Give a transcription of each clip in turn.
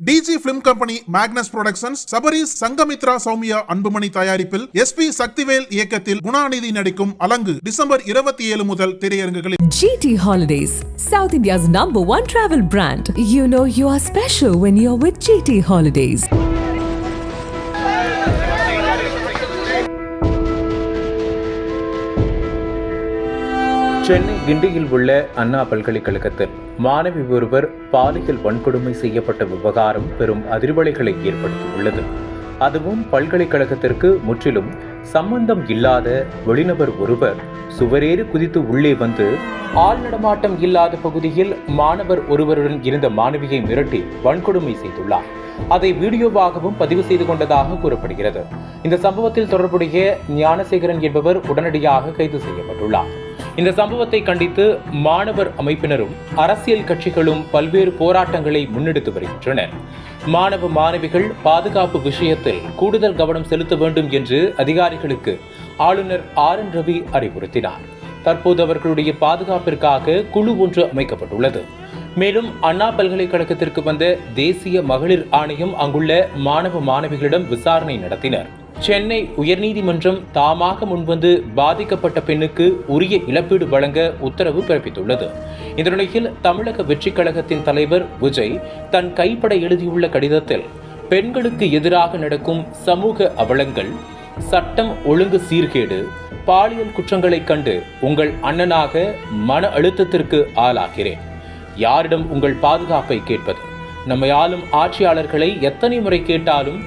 Digi film company Magnus productions Sabarish Sangamithra Soumya Anbumani தயாரிப்பில் S B Sakthivel இயக்கத்தில் குணாநிதி நடிக்கும் அலங்கு December இருபத்தி ஏழு முதல் திரையரங்குகளில் GT Holidays, South India's number one travel brand. You know you are special when you're with GT Holidays. Chennai கிண்டியில் உள்ள அண்ணா பல்கலைக்கழகத்தில் மாணவி ஒருவர் பாலியல் வன்கொடுமை செய்யப்பட்ட விவகாரம் பெரும் அதிர்வலைகளை ஏற்படுத்தியுள்ளது. அதுவும் பல்கலைக்கழகத்திற்கு முற்றிலும் சம்பந்தம் இல்லாத வெளிநபர் ஒருவர் சுவரேறு குதித்து உள்ளே வந்து ஆள் நடமாட்டம் இல்லாத பகுதியில் மாணவர் ஒருவருடன் இருந்த மாணவியை மிரட்டி வன்கொடுமை செய்துள்ளார். அதை வீடியோவாகவும் பதிவு செய்து கொண்டதாக கூறப்படுகிறது. இந்த சம்பவத்தில் தொடர்புடைய ஞானசேகரன் என்பவர் உடனடியாக கைது செய்யப்பட்டுள்ளார். இந்த சம்பவத்தை கண்டித்து மாணவர் அமைப்பினரும் அரசியல் கட்சிகளும் பல்வேறு போராட்டங்களை முன்னெடுத்து வருகின்றனர். மாணவ மாணவிகள் பாதுகாப்பு விஷயத்தில் கூடுதல் கவனம் செலுத்த வேண்டும் என்று அதிகாரிகளுக்கு ஆளுநர் ஆர் என் ரவி அறிவுறுத்தினார். தற்போது அவர்களுடைய பாதுகாப்பிற்காக குழு ஒன்று அமைக்கப்பட்டுள்ளது. மேலும் அண்ணா பல்கலைக்கழகத்திற்கு வந்த தேசிய மகளிர் ஆணையம் அங்குள்ள மாணவ மாணவிகளிடம் விசாரணை நடத்தினர். சென்னை உயர்நீதிமன்றம் தாமாக முன்வந்து பாதிக்கப்பட்ட பெண்ணுக்கு உரிய இழப்பீடு வழங்க உத்தரவு பிறப்பித்துள்ளது. இந்த நிலையில் தமிழக வெற்றிக் கழகத்தின் தலைவர் விஜய் தன் கைப்பட எழுதியுள்ள கடிதத்தில் பெண்களுக்கு எதிராக நடக்கும் சமூக அவலங்கள் சட்டம் ஒழுங்கு சீர்கேடு பாலியல் குற்றங்களைக் கண்டு உங்கள் அண்ணனாக மன அழுத்தத்திற்கு ஆளாகிறேன். யாரிடம் உங்கள் பாதுகாப்பை கேட்பது? நம்மை ஆளும் ஆட்சியாளர்களை எத்தனை முறை கேட்டாலும்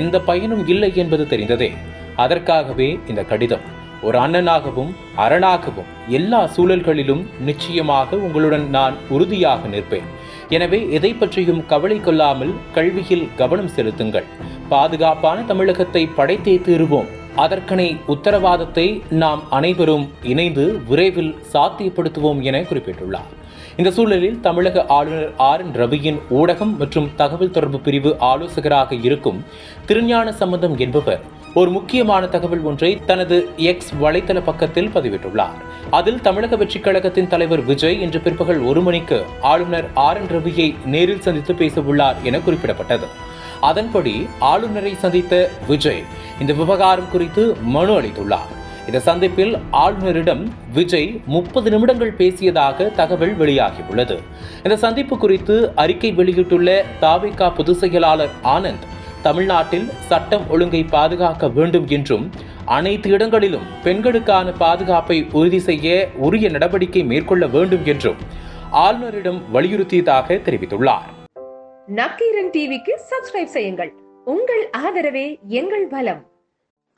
எந்த பயனும் இல்லை என்பது தெரிந்ததே. அதற்காகவே இந்த கடிதம். ஒரு அண்ணனாகவும் அரணாகவும் எல்லா சூழல்களிலும் நிச்சயமாக உங்களுடன் நான் உறுதியாக நிற்பேன். எனவே எதை பற்றியும் கவலை கொள்ளாமல் கல்வியில் கவனம் செலுத்துங்கள். பாதுகாப்பான தமிழகத்தை படைத்தே தீருவோம். அதற்கனை உத்தரவாதத்தை நாம் அனைவரும் இணைந்து விரைவில் சாத்தியப்படுத்துவோம் என குறிப்பிட்டுள்ளார். இந்த சூழலில் தமிழக ஆளுநர் ஆர் என் ரவியின் ஊடகம் மற்றும் தகவல் தொடர்பு பிரிவு ஆலோசகராக இருக்கும் திருஞான சம்பந்தம் என்பவர் ஒரு முக்கியமான தகவல் ஒன்றை தனது எக்ஸ் வலைத்தள பக்கத்தில் பதிவிட்டுள்ளார். அதில் தமிழக வெற்றிக் கழகத்தின் தலைவர் விஜய் இன்று பிற்பகல் ஒரு மணிக்கு ஆளுநர் ஆர் என் ரவியை நேரில் சந்தித்து பேச உள்ளார் என குறிப்பிடப்பட்டது. அதன்படி ஆளுநரை சந்தித்த விஜய் இந்த விவகாரம் குறித்து மனு அளித்துள்ளார். இந்த சந்திப்பில் ஆளுநரிடம் விஜய் முப்பது நிமிடங்கள் பேசியதாக தகவல் வெளியாகியுள்ளது. இந்த சந்திப்பு குறித்து அறிக்கை வெளியிட்டுள்ள தாவிகா பொதுச் செயலாளர் ஆனந்த் தமிழ்நாட்டில் சட்டம் ஒழுங்கை பாதுகாக்க வேண்டும் என்றும் அனைத்து இடங்களிலும் பெண்களுக்கான பாதுகாப்பை உறுதி செய்ய உரிய நடவடிக்கை மேற்கொள்ள வேண்டும் என்றும் ஆளுநரிடம் வலியுறுத்தியதாக தெரிவித்துள்ளார். நக்கீரன் டிவிக்கு சப்ஸ்கிரைப் செய்யுங்கள். உங்கள் ஆதரவே எங்கள் பலம்.